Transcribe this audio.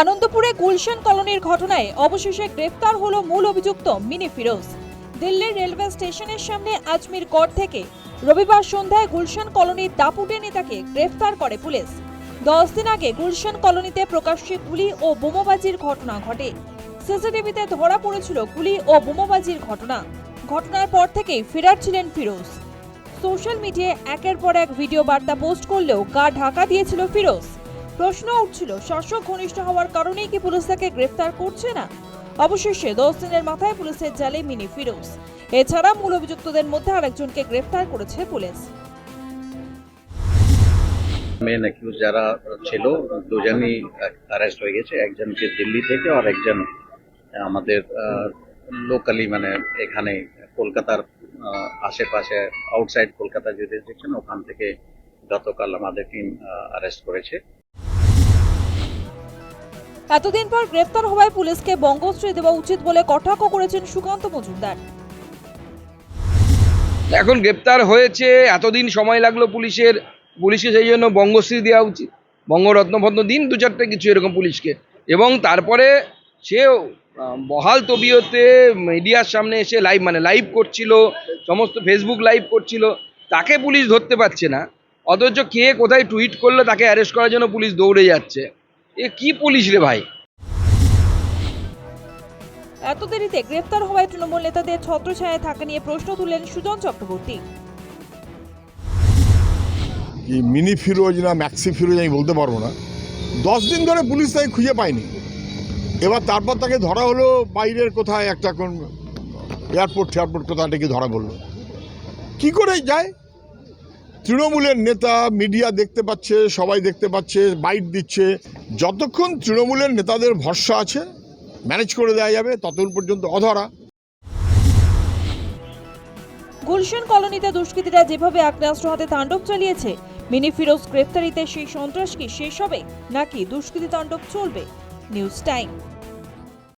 আনন্দপুরে গুলশান কলোনির ঘটনায় অবশেষে গ্রেফতার হলো মূল অভিযুক্ত মিনি ফিরোজ। দিল্লির রেলওয়ে স্টেশনের সামনে আজমির কর থেকে রবিবার সন্ধ্যায় গুলশান কলোনির দাপুটে নেতাকে গ্রেফতার করে পুলিশ। দশ দিন আগে গুলশান কলোনিতে প্রকাশ্যে গুলি ও বোমাবাজির ঘটনা ঘটে। সিসিটিভিতে ধরা পড়েছিল গুলি ও বোমাবাজির ঘটনা। ঘটনার পর থেকেই ফেরার ছিলেন ফিরোজ। সোশ্যাল মিডিয়ায় একের পর এক ভিডিও বার্তা পোস্ট করলেও গা ঢাকা দিয়েছিল ফিরোজ। প্রশ্ন উঠছিল, শাসক ঘনিষ্ঠ হওয়ার কারণেই কি পুলিশ তাকে গ্রেফতার করছে না? অবশেষে দশ দিনের মাথায় পুলিশের জালে মিনি ফিরোজ। এছাড়া মূল অভিযুক্তদের মধ্যে আরেকজনকে গ্রেফতার করেছে পুলিশ। মেন অ্যাকিউজ যারা ছিল, দুজনই অ্যারেস্ট হয়ে গেছে। একজনকে দিল্লি থেকে আর একজন আমাদের লোকালি মানে এখানে কলকাতার আশেপাশে আউটসাইড কলকাতা যে দেখছেন ওখান থেকে গতকাল আমাদের টিম অ্যারেস্ট করেছে। এতদিন পর গ্রেফতার হওয়ায় পুলিশকে বঙ্গশ্রী দেওয়া উচিত বলে কটাক্ষ করেছেন সুকান্ত মজুমদার। এখন গ্রেপ্তার হয়েছে, এতদিন সময় লাগল পুলিশের, পুলিশকে সেই জন্য বঙ্গশ্রী দেওয়া উচিত। বঙ্গরত্ন ফত্ন দিন দু চারটে কিছু এরকম পুলিশকে। এবং তারপরে সে বহাল তবিয়তে মিডিয়ার সামনে এসে লাইভ মানে লাইভ করছিল, সমস্ত ফেসবুক লাইভ করছিল। তাকে পুলিশ ধরতে পারছে না। অথচ কে কোথায় টুইট করলে, তাকে অ্যারেস্ট করার জন্য পুলিশ দৌড়ে যাচ্ছে। এ কি পুলিশ রে ভাই? এত দেরিতে গ্রেফতার হওয়ায় তৃণমূল নেতাদের ছত্রছায়ায় থাকা নিয়ে প্রশ্ন তুললেন সুজন চক্রবর্তী। কি মিনি ফিরোজ না ম্যাক্সি ফিরোজ আমি বলতে পারব না। দশ দিন ধরে পুলিশ তাকে খুঁজে পায়নি। এবার তারপর তাকে ধরা হলো বাইরের কোথায় একটা কোন এয়ারপোর্ট এয়ারপোর্ট কোথায় থেকে ধরা পড়ল। কি করে যায়? তৃণমূলের নেতা মিডিয়া দেখতে পাচ্ছে, সবাই দেখতে পাচ্ছে, বাইট দিচ্ছে। যতক্ষণ তৃণমূলের নেতাদের ভরসা আছে, ম্যানেজ করে দেওয়া যাবে, ততক্ষণ পর্যন্ত অধরা। গুলশান কলোনিতে দুষ্কৃতীরা যেভাবে আগ্নেয়াস্ত্র হাতে তাণ্ডব চালিয়েছে, মিনি ফিরোজ গ্রেফতারিতে সেই সন্ত্রাস কি শেষ হবে, নাকি দুষ্কৃতী তাণ্ডব চলবে? News time.